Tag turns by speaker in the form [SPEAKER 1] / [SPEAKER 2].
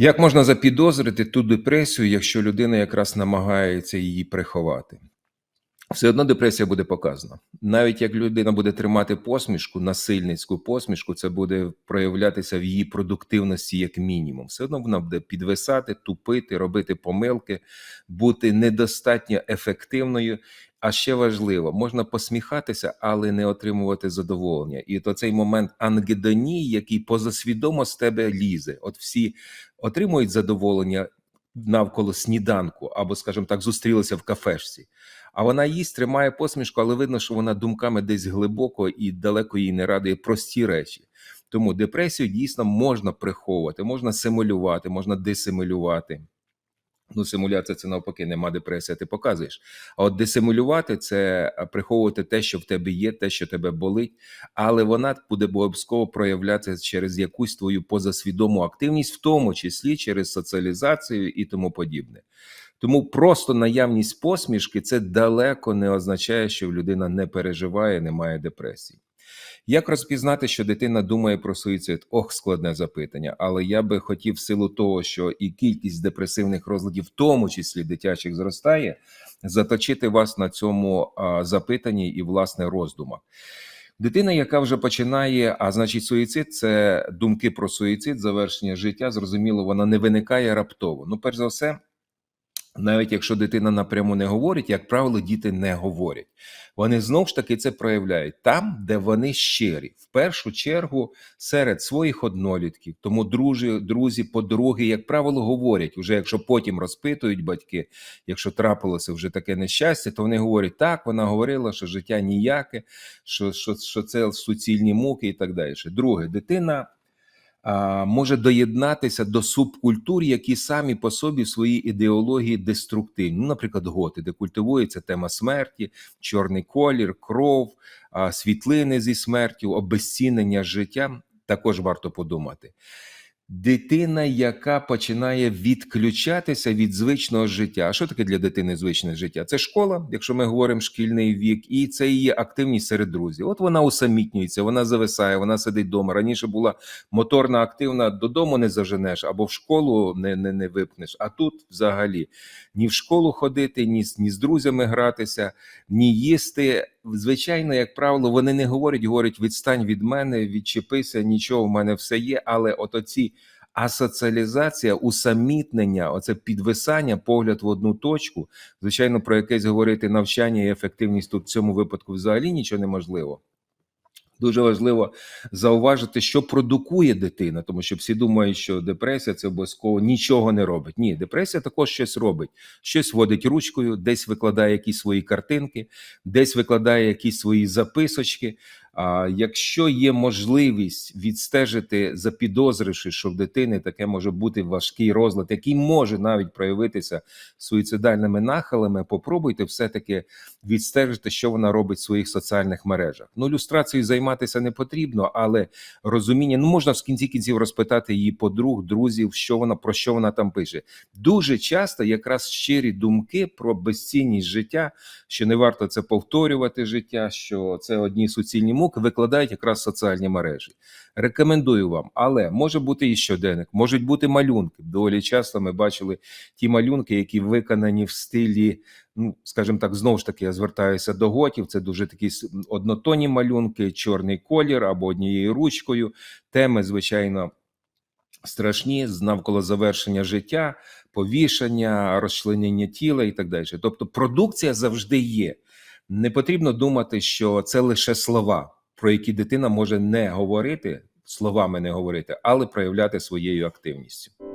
[SPEAKER 1] Як можна запідозрити ту депресію, якщо людина якраз намагається її приховати? Все одно депресія буде показана. Навіть як людина буде тримати посмішку, насильницьку посмішку, це буде проявлятися в її продуктивності як мінімум. Все одно вона буде підвисати, тупити, робити помилки, бути недостатньо ефективною. А ще важливо, можна посміхатися, але не отримувати задоволення. І то цей момент ангедонії, який позасвідомо з тебе лізе. От всі отримують задоволення навколо сніданку, або, скажімо так, зустрілися в кафешці. А вона їсть, тримає посмішку, але видно, що вона думками десь глибоко і далеко їй не радує прості речі. Тому депресію дійсно можна приховувати, можна симулювати, можна дисимулювати. Ну, симуляція це навпаки, нема депресія, ти показуєш. А от дисимулювати це приховувати те, що в тебе є, те, що тебе болить, але вона буде обов'язково проявлятися через якусь твою позасвідому активність, в тому числі через соціалізацію і тому подібне. Тому просто наявність посмішки це далеко не означає, що людина не переживає, не має депресії. Як розпізнати, що дитина думає про суїцид? Ох, складне запитання. Але я би хотів, в силу того, що і кількість депресивних розладів, в тому числі дитячих, зростає, заточити вас на цьому запитанні і власне роздумах. Дитина, яка вже починає, а значить, суїцид це думки про суїцид, завершення життя. Зрозуміло, вона не виникає раптово. Ну, перш за все, навіть якщо дитина напряму не говорить, як правило, діти не говорять. Вони знову ж таки це проявляють там, де вони щирі, в першу чергу серед своїх однолітків. Тому друзі, друзі, подруги, як правило, говорять, уже якщо потім розпитують батьки, якщо трапилося вже таке нещастя, то вони говорять, так, вона говорила, що життя ніяке, що, що, що це суцільні муки і так далі. Друге, дитина може доєднатися до субкультур, які самі по собі в своїй ідеології деструктивні. Ну, наприклад, готи, де культивується тема смерті, чорний колір, кров, світлини зі смертю, обезцінення життя. Також варто подумати. Дитина, яка починає відключатися від звичного життя. А що таке для дитини звичне життя? Це школа, якщо ми говоримо шкільний вік, і це її активність серед друзів. От вона усамітнюється, вона зависає, вона сидить вдома. Раніше була моторна, активна, додому не заженеш або в школу не не, не випнеш. А тут взагалі ні в школу ходити, ні, ні з друзями гратися, ні їсти. Звичайно, як правило, вони не говорять, говорять відстань від мене, відчепися, нічого в мене все є. Але от оці асоціалізація, усамітнення, оце підвисання, погляд в одну точку. Звичайно, про якесь говорити навчання і ефективність тут в цьому випадку взагалі нічого неможливо. Дуже важливо зауважити, що продукує дитина, тому що всі думають, що депресія це обов'язково нічого не робить. Ні, депресія також щось робить, щось водить ручкою, десь викладає якісь свої картинки, десь викладає якісь свої записочки. Якщо є можливість відстежити, запідозривши, що в дитини таке може бути важкий розлад, який може навіть проявитися суїцидальними нахилами, попробуйте все-таки відстежити, що вона робить в своїх соціальних мережах. Ну, люстрацією займатися не потрібно, але розуміння ну можна в кінці кінців розпитати її подруг, друзів, що вона про що вона там пише. Дуже часто якраз щирі думки про безцінність життя, що не варто це повторювати життя, що це одні суцільні муки викладають якраз соціальні мережі. Рекомендую вам, але може бути і щоденник, можуть бути малюнки. Доволі часто ми бачили ті малюнки, які виконані в стилі. Ну, скажімо так, знову ж таки, я звертаюся до готів. Це дуже такі однотонні малюнки, чорний колір або однією ручкою. Теми, звичайно, страшні навколо завершення життя, повішання, розчленення тіла і так далі. Тобто, продукція завжди є. Не потрібно думати, що це лише слова про які дитина може не говорити словами не говорити, але проявляти своєю активністю.